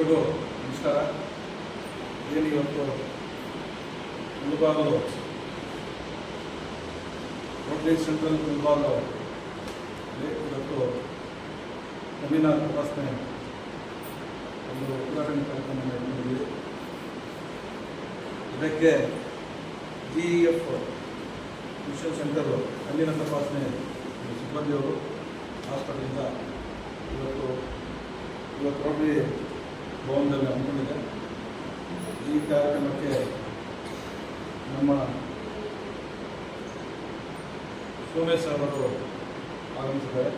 ಎಲ್ರಿಗೂ ನಮಸ್ಕಾರ. ಏನು ಇವತ್ತು? ಮುಳುಬಾಗಲು ರೋಟರಿ ಸೆಂಟ್ರಲ್ ಮುಳುಬಾಗಲು ಇವತ್ತು ನವೀನ ತಪಾಸಣೆ ಒಂದು ಉದ್ಘಾಟನೆ ಕಾರ್ಯಕ್ರಮ ಇದಕ್ಕೆ ಜಿ ಎಫ್ ಮಿಷನ್ ಸೆಂಟರು ಅಲ್ಲಿನ ತಪಾಸಣೆ ಸಿಬ್ಬಂದಿಯವರು ಹಾಸ್ಪಿಟಲಿಂದ ಇವತ್ತು ಇವತ್ತು ರೋಟರಿ ಭವನದಲ್ಲಿ ಹಮ್ಮಿಕೊಂಡಿದೆ ಈ ಕಾರ್ಯಕ್ರಮಕ್ಕೆ ನಮ್ಮ ಸೋಮೇಶ್ ಅವರು ಆಗಮಿಸಿದ್ದಾರೆ.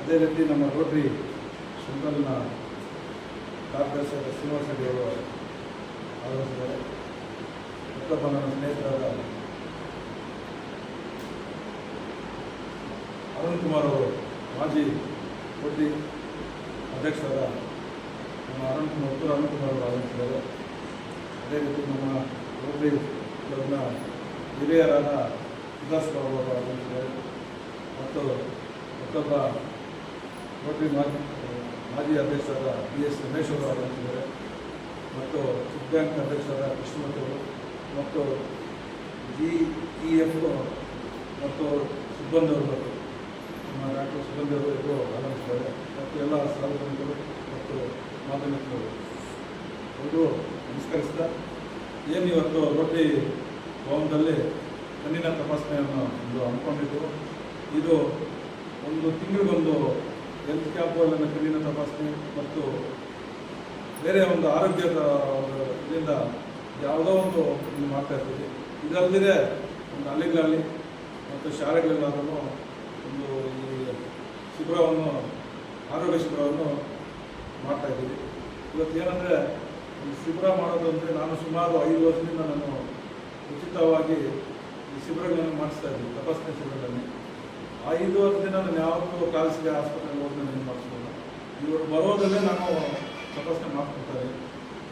ಅದೇ ರೀತಿ ನಮ್ಮ ರೋಟ್ರಿ ಸೆಂಟ್ರಲ್ನ ಕಾರ್ಯದರ್ಶಿಯಾದ ಶ್ರೀನಿವಾಸ ರೆಡ್ಡಿ ಅವರು ಆಗಮಿಸಿದ್ದಾರೆ. ಮತ್ತೊಬ್ಬ ನನ್ನ ಸ್ನೇಹಿತರಾದ ಅರುಣ್ ಕುಮಾರ್ ಅವರು, ಮಾಜಿ ರೋಟರಿ ಅಧ್ಯಕ್ಷರಾದ ನಮ್ಮ ಅರುಣ್ ಕುಮಾರ್ ಉತ್ತರ ಅರುಣ್ ಆಗಮಿಸಿದ್ದಾರೆ. ಅದೇ ರೀತಿ ನಮ್ಮ ರೋಟರಿ ಕ್ಲಬ್ನ ಹಿರಿಯರಾದ ಸುಧಾಸ್ ಬಾಬು ಅವರು ಆಗಮಿಸಿದ್ದಾರೆ. ಮತ್ತು ಮತ್ತೊಬ್ಬ ರೋಟರಿ ಮಾಜಿ ಮಾಜಿ ಅಧ್ಯಕ್ಷರಾದ ಬಿ ಎಸ್ ರಮೇಶ್ ಅವರು ಆಗಮಿಸಿದ್ದಾರೆ. ಮತ್ತು ಫುಡ್ ಬ್ಯಾಂಕ್ ಅಧ್ಯಕ್ಷರಾದ ಕೃಷ್ಣಮೂರ್ತಿ ಅವರು, ಮತ್ತು ಜಿ ಇ ಎಫ್ ಮತ್ತು ಸಿಬ್ಬಂದಿ ಅವರು, ನಮ್ಮ ಡಾಕ್ಟರ್ ಸಿಬ್ಬಂದಿ ಅವರು ಆಗಮಿಸಿದ್ದಾರೆ. ಮತ್ತು ಎಲ್ಲ ಸಾರ್ವಜನಿಕರು ಅವರು ನಮಸ್ಕರಿಸ್ತಾ, ಏನು ಇವತ್ತು ರೋಟರಿ ಭವನದಲ್ಲಿ ಕಣ್ಣಿನ ತಪಾಸಣೆಯನ್ನು ಒಂದು ಹಮ್ಮಿಕೊಂಡಿದ್ದು. ಇದು ಒಂದು ತಿಂಗಳಿಗೊಂದು ಹೆಲ್ತ್ ಕ್ಯಾಂಪು ಅಲ್ಲಿನ ಕಣ್ಣಿನ ತಪಾಸಣೆ ಮತ್ತು ಬೇರೆ ಒಂದು ಆರೋಗ್ಯದ ಇದರಿಂದ ಯಾವುದೋ ಒಂದು ಮಾಡ್ತಾ ಇರ್ತೀವಿ ಇದಲ್ಲದೆ ಒಂದು ಹಳ್ಳಿಗಳಲ್ಲಿ ಮತ್ತು ಶಾಲೆಗಳಲ್ಲಾದರೂ ಒಂದು ಈ ಶಿಬಿರವನ್ನು, ಆರೋಗ್ಯ ಶಿಬಿರವನ್ನು ಮಾಡ್ತಾ ಇದ್ದೀವಿ. ಇವತ್ತು ಏನಂದರೆ ಈ ಶಿಬಿರ ಮಾಡೋದು ಅಂದರೆ ನಾನು ಸುಮಾರು ಐದು ವರ್ಷದಿಂದ ನಾನು ಉಚಿತವಾಗಿ ಈ ಶಿಬಿರಗಳನ್ನು ಮಾಡಿಸ್ತಾ ಇದ್ದೀನಿ ತಪಾಸಣೆ ಶಿಬಿರಗಳಲ್ಲಿ ಐದು ವರ್ಷದಿಂದ ನಾನು ಯಾವತ್ತೂ ಖಾಸಗಿ ಆಸ್ಪತ್ರೆಗೆ ಹೋಗಿ ನಾನು ಮಾಡಿಸ್ಬೋದು ಇವರು ಬರೋದಲ್ಲೇ ನಾನು ತಪಾಸಣೆ ಮಾಡ್ಕೊಡ್ತಾರೆ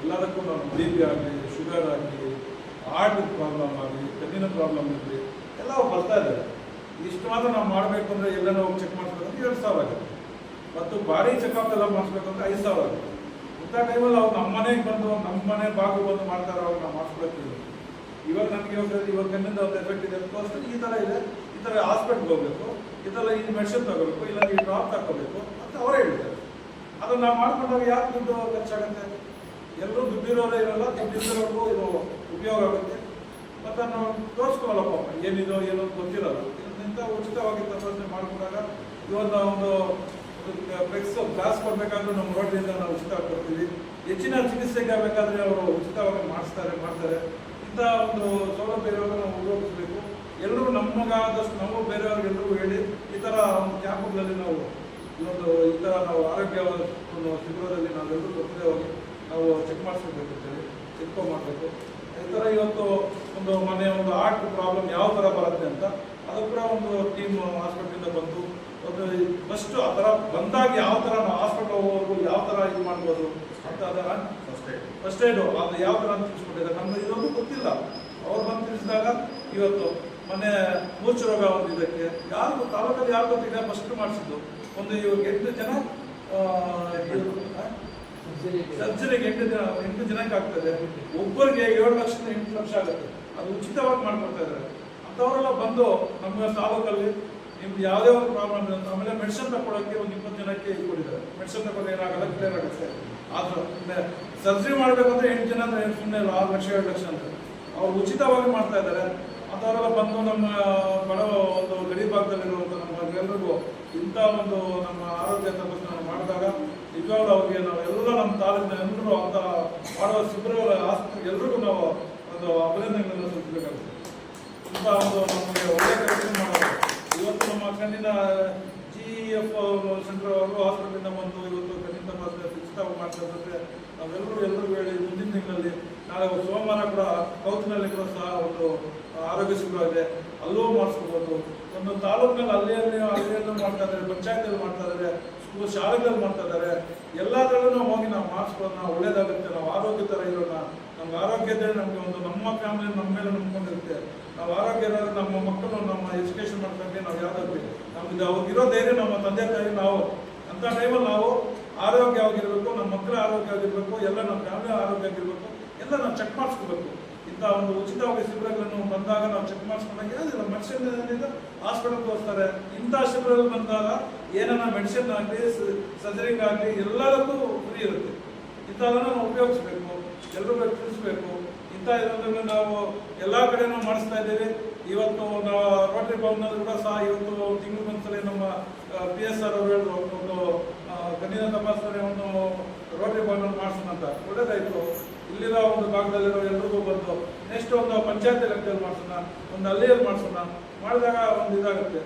ಎಲ್ಲದಕ್ಕೂ ನಾನು ಬಿ ಪಿ ಆಗಲಿ, ಶುಗರ್ ಆಗಲಿ, ಹಾರ್ಟ್ ಪ್ರಾಬ್ಲಮ್ ಆಗಲಿ, ಕಣ್ಣಿನ ಪ್ರಾಬ್ಲಮ್ ಇರಲಿ ಎಲ್ಲ ಬರ್ತಾ ಇದ್ದಾರೆ ಇಷ್ಟು ಮಾತ್ರ ನಾವು ಮಾಡಬೇಕು ಅಂದರೆ ಎಲ್ಲನೂ ಹೋಗಿ ಚೆಕ್ ಮಾಡಿಸ್ಬೇಕಂದ್ರೆ ಎರಡು ಸಾವಿರ ಆಗುತ್ತೆ. ಮತ್ತು ಬಾಡಿ ಚೆಕಪ್ ಎಲ್ಲ ಮಾಡಿಸ್ಬೇಕಂದ್ರೆ ಐದು ಸಾವಿರ ಆಗುತ್ತೆ. ಇಂಥ ಟೈಮಲ್ಲಿ ಅವ್ರು ನಮ್ಮ ಮನೆಗೆ ಬಂದು ನಮ್ಮ ಮನೆ ಬಾಗು ಬಂದು ಮಾಡ್ತಾರೆ ಅವ್ರು ನಾವು ಮಾಡಿಸ್ಬೇಕು ಇವಾಗ ನನಗೆ ಇವಾಗ ಇವಾಗ ಕಣ್ಣಿಂದ ಒಂದು ಎಫೆಕ್ಟ್ ಇದೆ. ಅಂತ ಈ ಥರ ಇದೆ. ಈ ಥರ ಹಾಸ್ಪಿಟ್ಲ್ಗೆ ಹೋಗಬೇಕು. ಈ ಥರ ಈ ಮೆಡಿಸಿನ್ ತಗೋಬೇಕು. ಇಲ್ಲ ಈ ಡ್ರಾಪ್ ತಗೋಬೇಕು ಅಂತ ಅವರೇ ಹೇಳ್ತಾರೆ ಅದನ್ನು ನಾವು ಮಾಡ್ಕೊಂಡಾಗ ಯಾಕೆ ದುಡ್ಡು ಖರ್ಚಾಗುತ್ತೆ? ಎಲ್ಲರೂ ದುಡ್ಡಿರೋರೇ ಇರೋಲ್ಲ ದುಡ್ಡಿರೋರ್ಗೂ ಇದು ಉಪಯೋಗ ಆಗುತ್ತೆ. ಮತ್ತು ನಾವು ತೋರಿಸ್ಕೊಳ್ಳಲ್ಲ ಪಾಪ ಏನಿದೋ ಏನೋ ಗೊತ್ತಿರೋಲ್ಲ ಗೊತ್ತಿರಲ್ಲ. ಇಂಥ ಉಚಿತವಾಗಿ ತಪಾಸಣೆ ಮಾಡಿಕೊಂಡಾಗ ಇವತ್ತು ಒಂದು ಫ್ಲೆಕ್ಸ್ ಗ್ಲಾಸ್ ಕೊಡಬೇಕಾದ್ರೂ ನಮ್ಮ ರೋಡ್ನಿಂದ ನಾವು ಉಚಿತ ಕೊಡ್ತೀವಿ. ಹೆಚ್ಚಿನ ಚಿಕಿತ್ಸೆಗೆ ಬೇಕಾದರೆ ಅವರು ಉಚಿತವಾಗಿ ಮಾಡಿಸ್ತಾರೆ, ಮಾಡ್ತಾರೆ. ಇಂಥ ಒಂದು ಸೌಲಭ್ಯ ಇರೋದು ನಾವು ಉಪಯೋಗಿಸಬೇಕು. ಎಲ್ಲರೂ ನಮಗಾದಷ್ಟು ನಾವು ಬೇರೆಯವ್ರಿಗೆಲ್ಲರೂ ಹೇಳಿ ಈ ಥರ ಒಂದು ಕ್ಯಾಂಪ್ಗಳಲ್ಲಿ ನಾವು ಇವತ್ತು ಈ ಥರ ನಾವು ಆರೋಗ್ಯ ಶಿಬಿರದಲ್ಲಿ ನಾವೆಲ್ಲರೂ ಹೋಗಿ ನಾವು ಚೆಕ್ ಮಾಡಿಸ್ಬೇಕಿರ್ತೇವೆ ಚೆಕ್ ಮಾಡಬೇಕು. ಈ ಥರ ಇವತ್ತು ಒಂದು ಮನೆ, ಒಂದು ಹಾರ್ಟ್ ಪ್ರಾಬ್ಲಮ್ ಯಾವ ಥರ ಬರುತ್ತೆ ಅಂತ, ಅದು ಕೂಡ ಒಂದು ಟೀಮ್ ಹಾಸ್ಪಿಟ್ಲಿಂದ ಬಂದು, ಒಂದು ಫಸ್ಟು ಆ ಥರ ಬಂದಾಗ ಯಾವ ಥರ ನಾವು ಹಾಸ್ಪಿಟಲ್ ಹೋಗೋದು ಯಾವ ಥರ ಇದು ಮಾಡ್ಬೋದು ಅಂತ ಅದರ ಫಸ್ಟ್ ಏಡು ಅದು ಯಾವ ಥರ ಅಂತ ತಿಳಿಸ್ಕೊಟ್ಟಿದ್ದಾರೆ ನಮ್ಗೆ ಇದೊಂದು ಗೊತ್ತಿಲ್ಲ. ಅವ್ರು ಬಂದು ತಿಳಿಸಿದಾಗ ಇವತ್ತು ಮೊನ್ನೆ ಮೂರ್ಛೆ ರೋಗ ಒಂದು ಇದಕ್ಕೆ ಯಾರು ತಾಲೂಕಲ್ಲಿ ಯಾರು ಗೊತ್ತಿಲ್ಲ ಫಸ್ಟ್ ಮಾಡಿಸಿದ್ದು. ಒಂದು ಇವಾಗ ಎಂಟು ಜನ ಸರ್ಜರಿಗೆ ಎಂಟು ಜನ ಎಂಟು ಜನಕ್ಕೆ ಆಗ್ತದೆ. ಒಬ್ಬರಿಗೆ ಏಳು ಲಕ್ಷದಿಂದ ಎಂಟು ಲಕ್ಷ ಆಗುತ್ತೆ. ಅದು ಉಚಿತವಾಗಿ ಮಾಡ್ಕೊಡ್ತಾ ಇದ್ದಾರೆ. ಅಂಥವರೆಲ್ಲ ಬಂದು ನಮ್ಮ ತಾಲೂಕಲ್ಲಿ ನಿಮ್ದು ಯಾವುದೇ ಒಂದು ಪ್ರಾಬ್ಲಮ್ ಇಲ್ಲ. ಆಮೇಲೆ ಮೆಡಿಸನ್ ತಗೊಳ್ಳೋಕ್ಕೆ ಒಂದು ಇಪ್ಪತ್ತು ಜನಕ್ಕೆ ಕೊಟ್ಟಿದ್ದಾರೆ ಮೆಡಿಸಿನ್ ತಗೊಂಡು ಏನಾಗಲ್ಲ ಕ್ಲಿಯರ್ ಆಗುತ್ತೆ. ಆದ್ರೆ ಸರ್ಜರಿ ಮಾಡಬೇಕಂದ್ರೆ ಎಂಟು ಜನ ಅಂದ್ರೆ ಸುಮ್ಮನೆ ಆರು ಲಕ್ಷ, ಏಳು ಲಕ್ಷ ಅಂತ. ಅವ್ರು ಉಚಿತವಾಗಿ ಮಾಡ್ತಾ ಇದ್ದಾರೆ. ಅಂಥವರೆಲ್ಲ ಬಂದು ನಮ್ಮ, ಬಡ ಒಂದು ಗಡಿ ಭಾಗದಲ್ಲಿರುವಂಥ ನಮ್ಮ ಎಲ್ಲರಿಗೂ ಇಂಥ ಒಂದು ನಮ್ಮ ಆರೋಗ್ಯ ತಪಾಸಣೆ ಮಾಡಿದಾಗ ನಿಜವಾಗ್ಲೂ ಅವ್ರಿಗೆ ನಾವು ಎಲ್ಲ ನಮ್ಮ ತಾಲೂಕಿನ ಎಲ್ಲರೂ ಅಂತ ಮಾಡುವ ಶಿಬಿರಗಳ ಆಸ್ಪತ್ರೆ, ಎಲ್ರಿಗೂ ನಾವು ಒಂದು ಅಭಿನಂದನೆಗಳನ್ನು ಸಲ್ಲಿಸಬೇಕಾಗುತ್ತೆ. ಇಂಥ ಒಂದು ನಮಗೆ ಒಳ್ಳೆಯ ಕೆಲಸ ಮಾಡೋದು ಇವತ್ತು ನಮ್ಮ ಕಣ್ಣಿನ ಜಿ ಎಫ್ ಸೆಂಟರ್ ಅವರು ಹಾಸ್ಪಿಟಲಿಂದ ಬಂದು ಇವತ್ತು ಇದ್ದಾರೆ ನಾವೆಲ್ಲರೂ ಎಲ್ಲರೂ ಹೇಳಿ ಮುಂದಿನ ತಿಂಗಳಲ್ಲಿ ನಾಳೆ ಸೋಮವಾರ ಕೂಡ ಕೌತಿನಲ್ಲಿ ಕೂಡ ಸಹ ಒಂದು ಆರೋಗ್ಯ ಶಿಬಿರ ಇದೆ. ಅಲ್ಲೂ ಮಾಡಿಸ್ಕೋಬೋದು. ಒಂದು ತಾಲೂಕಿನಲ್ಲಿ ಅಲ್ಲಿ ಅಲ್ಲೇ ಅಲ್ಲಿಯಲ್ಲೂ ಮಾಡ್ತಾ ಇದ್ದಾರೆ. ಪಂಚಾಯತಿಯಲ್ಲಿ ಮಾಡ್ತಾ ಇದ್ದಾರೆ. ಸ್ಕೂಲ್ ಶಾಲೆಗಳಲ್ಲಿ ಮಾಡ್ತಾ ಇದ್ದಾರೆ. ಎಲ್ಲದರಲ್ಲೂ ಹೋಗಿ ನಾವು ಮಾಡಿಸ್ಕೊಳ್ಳೋಣ ಒಳ್ಳೇದಾಗುತ್ತೆ. ನಾವು ಆರೋಗ್ಯ ಥರ ಇರೋಣ. ನಮ್ಗೆ ಆರೋಗ್ಯ ಇದ್ದರೆ ನಮಗೆ ಒಂದು ನಮ್ಮ ಫ್ಯಾಮಿಲಿ ನಮ್ಮ ಮೇಲೆ ನಂಬ್ಕೊಂಡಿರುತ್ತೆ. ನಾವು ಆರೋಗ್ಯ ಇರೋದ್ರೆ ನಮ್ಮ ಮಕ್ಕಳು ನಮ್ಮ ಎಜುಕೇಶನ್ ಮಾಡ್ಕೊಂಡ್ರೆ ನಾವು ಯಾವ್ದಾದ್ರು. ನಮ್ಗೆ ಅವ್ರಿಗಿರೋ ಧೈರ್ಯ ನಮ್ಮ ತಂದೆ ತಾಯಿ ನಾವು. ಅಂತ ಟೈಮಲ್ಲಿ ನಾವು ಆರೋಗ್ಯವಾಗಿರ್ಬೇಕು, ನಮ್ಮ ಮಕ್ಕಳ ಆರೋಗ್ಯವಾಗಿರ್ಬೇಕು, ಎಲ್ಲ ನಮ್ಮ ಫ್ಯಾಮಿಲಿ ಆರೋಗ್ಯ ಆಗಿರಬೇಕು ಎಲ್ಲ ನಾವು ಚೆಕ್ ಮಾಡಿಸ್ಕೋಬೇಕು. ಇಂಥ ಒಂದು ಉಚಿತವಾಗಿ ಶಿಬಿರಗಳನ್ನು ಬಂದಾಗ ನಾವು ಚೆಕ್ ಮಾಡಿಸ್ಕೊಂಡಾಗ ಮೆಡಿಸಿನ್ ಹಾಸ್ಪಿಟಲ್ ತೋರಿಸ್ತಾರೆ ಇಂಥ ಶಿಬಿರಗಳು ಬಂದಾಗ ಏನನ್ನ ಮೆಡಿಸಿನ್ ಆಗಲಿ ಸರ್ಜರಿಂಗ್ ಆಗಲಿ ಎಲ್ಲದಕ್ಕೂ ಫ್ರೀ ಇರುತ್ತೆ. ಇಂಥದನ್ನು ನಾವು ಉಪಯೋಗಿಸ್ಬೇಕು ಎಲ್ಲರೂ ತಿಳಿಸ್ಬೇಕು. ಇಂಥ ಇದನ್ನು ನಾವು ಎಲ್ಲ ಕಡೆನೂ ಮಾಡಿಸ್ತಾ ಇದ್ದೀವಿ. ಇವತ್ತು ನಾವು ರೋಟರಿ ಭವನದಲ್ಲಿ ಕೂಡ ಸಹ ಇವತ್ತು ತಿಂಗಳು ಒಂದ್ಸಲ ನಮ್ಮ ಪಿ ಎಸ್ ಆರ್ ಅವರು ಹೇಳಿದ್ರು, ಒಂದು ಕಣ್ಣಿನ ತಪಾಸಣೆ ಒಂದು ರೋಟರಿ ಬಾಲ್ ಮಾಡಿಸೋಣ ಅಂತ. ಒಳ್ಳೇದಾಯ್ತು. ಇಲ್ಲಿರೋ ಒಂದು ಭಾಗದಲ್ಲಿರೋ ಎಲ್ರಿಗೂ ಬಂದು ನೆಕ್ಸ್ಟ್ ಒಂದು ಪಂಚಾಯತ್ ಲೆಕ್ಕದಲ್ಲಿ ಮಾಡಿಸೋಣ, ಒಂದು ಹಳ್ಳಿಯಲ್ಲಿ ಮಾಡಿಸೋಣ. ಮಾಡಿದಾಗ ಒಂದು ಇದಾಗುತ್ತೆ.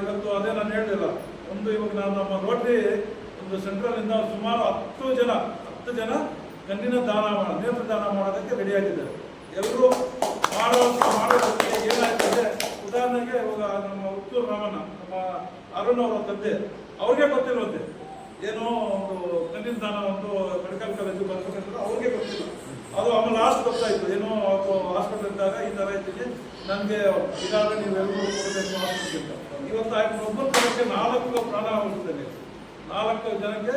ಇವತ್ತು ಅದೇ ನಾನು ಹೇಳಲಿಲ್ಲ ಒಂದು ಇವಾಗ ನಾನು ನಮ್ಮ ರೋಟರಿ ಒಂದು ಸೆಂಟ್ರಲ್ ಇಂದ ಸುಮಾರು ಹತ್ತು ಜನ ಹತ್ತು ಜನ ಕಣ್ಣಿನ ದಾನ ನೇತ್ರ ದಾನ ಮಾಡೋದಕ್ಕೆ ರೆಡಿಯಾಗಿದ್ದಾರೆ ಎಲ್ಲರೂ ಮಾಡೋ, ಮಾಡೋದಕ್ಕೆ ಏನಾಗ್ತದೆ? ಉದಾಹರಣೆಗೆ ಇವಾಗ ನಮ್ಮ ಉತ್ತೂರು ರಾಮಣ್ಣ, ನಮ್ಮ ಅರುಣ್ ಅವರ ತಂದೆ, ಅವ್ರಿಗೆ ಗೊತ್ತಿರುವಂತೆ ಏನೋ ಒಂದು ಕಣ್ಣಿನ ಸ್ಥಾನ ಒಂದು ಮೆಡಿಕಲ್ ಕಾಲೇಜು ಬರ್ಬೇಕಂದ್ರೆ ಅವ್ರಿಗೆ ಗೊತ್ತಿಲ್ಲ. ಅದು ಆಮೇಲೆ ಲಾಸ್ಟ್ ಗೊತ್ತಾಯಿತು. ಏನೋ ಅವರು ಹಾಸ್ಪಿಟಲ್ ಇದ್ದಾಗ ಈ ಥರ ಇದ್ದೀನಿ ನನಗೆ ಇದಾದ್ರೆ ನೀವೆಲ್ಲರೂ ಕೊಡಬೇಕು ಹಾಸ್ಪಿಟಲ್ ಇವತ್ತು ಆಯ್ತು ಒಬ್ಬರು ಜನಕ್ಕೆ ನಾಲ್ಕು ಪ್ರಾಣ ಹೋಗ್ತದೆ ನಾಲ್ಕು ಜನಕ್ಕೆ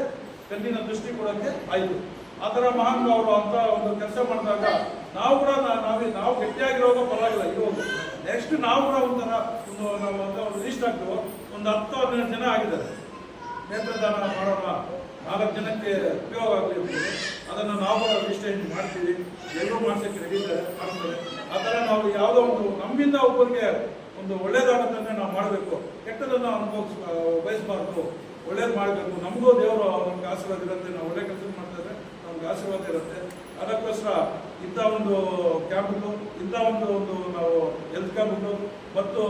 ಕಣ್ಣಿನ ದೃಷ್ಟಿ ಕೊಡೋಕ್ಕೆ ಆಯ್ತು. ಆ ಥರ ಮಹಾನ್ ಅವರು ಅಂತ ಒಂದು ಕೆಲಸ ಮಾಡಿದಾಗ ನಾವು ಕೂಡ ನಾವು ನಾವೇ ಗಟ್ಟಿಯಾಗಿರೋವಾಗ ಪರವಾಗಿಲ್ಲ. ಇರೋದು ನೆಕ್ಸ್ಟ್ ನಾವು ಕೂಡ ಒಂಥರ ಒಂದು ನಾವು ಅಂತ ಒಂದು ಲಿಸ್ಟ್ ಆಗ್ತೀವೋ ಒಂದು ಹತ್ತು ಹನ್ನೆರಡು ಜನ ಆಗಿದ್ದಾರೆ. ನೇತ್ರದಾನ ಮಾಡೋಣ ನಾಲ್ಕು ಜನಕ್ಕೆ ಉಪಯೋಗ ಆಗಲಿ ಅದನ್ನು ನಾವು ರಿಜಿಸ್ಟ್ರೇಷನ್ ಮಾಡ್ತೀವಿ. ಎಲ್ಲರೂ ಮಾಡ್ಸೋಕ್ಕೆ ರೆಡಿ ಮಾಡ್ತಾರೆ. ಆ ಥರ ನಾವು ಯಾವುದೋ ಒಂದು ನಮ್ಮಿಂದ ಒಬ್ಬರಿಗೆ ಒಂದು ಒಳ್ಳೇದಾಗತ್ತಂದ್ರೆ ನಾವು ಮಾಡಬೇಕು. ಕೆಟ್ಟದನ್ನು ಅನುಭವಿಸ್ ಬಯಸಬಾರ್ದು. ಒಳ್ಳೇದು ಮಾಡಬೇಕು. ನಮಗೂ ದೇವರು ನಮ್ಗೆ ಆಶೀರ್ವಾದ ಇರುತ್ತೆ. ನಾವು ಒಳ್ಳೆ ಕೆಲಸ ಮಾಡ್ತಾರೆ ನಮ್ಗೆ ಆಶೀರ್ವಾದ ಇರುತ್ತೆ. ಅದಕ್ಕೋಸ್ಕರ ಇಂಥ ಒಂದು ಕ್ಯಾಂಪ್ಗಳು ಇಂಥ ಒಂದು ಒಂದು ನಾವು ಹೆಲ್ತ್ ಕ್ಯಾಂಪ್ಗಳು ಮತ್ತು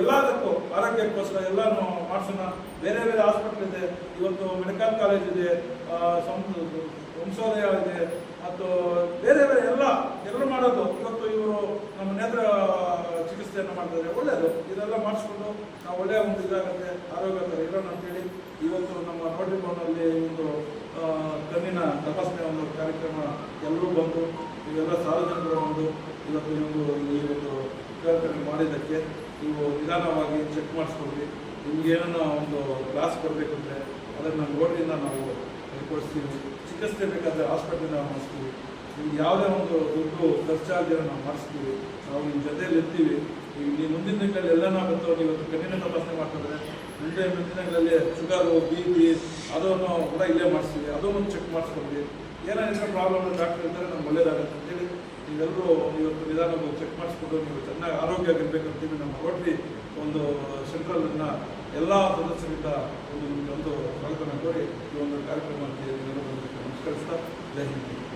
ಎಲ್ಲದಕ್ಕೂ ಆರೋಗ್ಯಕ್ಕೋಸ್ಕರ ಎಲ್ಲಾನು ಮಾಡಿಸೋಣ. ಬೇರೆ ಬೇರೆ ಹಾಸ್ಪಿಟ್ಲ್ ಇದೆ. ಇವತ್ತು ಮೆಡಿಕಲ್ ಕಾಲೇಜ್ ಇದೆ ವಂಶೋದಯ ಇದೆ, ಮತ್ತು ಬೇರೆ ಬೇರೆ ಎಲ್ಲ, ಎಲ್ಲರೂ ಮಾಡೋದು. ಇವತ್ತು ಇವರು ನಮ್ಮ ನೇತ್ರ ಚಿಕಿತ್ಸೆಯನ್ನು ಮಾಡ್ತಾರೆ ಒಳ್ಳೆಯದು ಇದೆಲ್ಲ ಮಾಡಿಸ್ಕೊಂಡು ನಾವು ಒಳ್ಳೆಯ ಒಂದು ಇದಾಗುತ್ತೆ ಆರೋಗ್ಯಕರ ಇರೋಣ ಅಂತೇಳಿ ಇವತ್ತು ನಮ್ಮ ನೋಟ್ರಿ ಭವನಲ್ಲಿ ಒಂದು ಕಣ್ಣಿನ ತಪಾಸಣೆ ಒಂದು ಕಾರ್ಯಕ್ರಮ ಎಲ್ಲರೂ ಬಂದು, ಇವೆಲ್ಲ ಸಾರ್ವಜನಿಕರು ಬಂದು ಇವತ್ತು ನೀವು ಈ ಒಂದು ಕಾರ್ಯಕ್ರಮ ಮಾಡಿದ್ದಕ್ಕೆ ನೀವು ನಿಧಾನವಾಗಿ ಚೆಕ್ ಮಾಡಿಸ್ಕೊಂಡ್ರಿ ನಿಮ್ಗೆ ಏನನ್ನ ಒಂದು ಕ್ಲಾಸ್ ಬರಬೇಕಂದ್ರೆ ಅದನ್ನು ರೋಡ್ನಿಂದ ನಾವು ಕೊಡಿಸ್ತೀವಿ ಚಿಕಿತ್ಸೆ ಬೇಕಾದರೆ ಹಾಸ್ಪಿಟಲಿಂದ ಮಾಡಿಸ್ತೀವಿ. ನಿಮ್ಗೆ ಯಾವುದೇ ಒಂದು ದುಡ್ಡು ಖರ್ಚಾಗದಿರ ನಾವು ಮಾಡಿಸ್ತೀವಿ. ನಾವು ನಿಮ್ಮ ಜೊತೆಯಲ್ಲಿ ಇರ್ತೀವಿ. ಈಗ ನೀವು ಮುಂದಿನ ದಿನಗಳಲ್ಲಿ ಬಂದು ನೀವು ಇವತ್ತು ಕಣ್ಣಿನ ತಪಾಸಣೆ ಮಾಡ್ತಾರೆ ಮುಂದೆ ಮುಂದಿನ ದಿನಗಳಲ್ಲಿ ಶುಗರು ಬಿ ಪಿ ಅದನ್ನು ಕೂಡ ಇಲ್ಲೇ ಮಾಡಿಸ್ತೀವಿ. ಅದನ್ನು ಚೆಕ್ ಮಾಡಿಸ್ಕೊಂಡ್ವಿ. ಏನಾದ್ರೂ ಪ್ರಾಬ್ಲಮ್ ಡಾಕ್ಟರ್ ಇದ್ದರೆ ನಮ್ಗೆ ಒಳ್ಳೇದಾಗುತ್ತೆ ಅಂತೇಳಿ ನೀವೆಲ್ಲರೂ ಇವತ್ತು ನಿಧಾನವಾಗಿ ಚೆಕ್ ಮಾಡಿಸ್ಕೊಂಡು ನೀವು ಚೆನ್ನಾಗಿ ಆರೋಗ್ಯವಾಗಿರ್ಬೇಕಂತೇಳಿ ನಮ್ಮ ರೋಟ್ರಿ ಒಂದು ಸೆಂಟ್ರಲ್ನ ಎಲ್ಲ ಸದಸ್ಯರಿಂದ ಒಂದು ಒಂದು ಸ್ವಾಗತನ ಕೋರಿ ಈ ಒಂದು ಕಾರ್ಯಕ್ರಮಕ್ಕೆ ನಮಸ್ಕರಿಸ್ತಾ ಜೈ ಹಿಂದ್.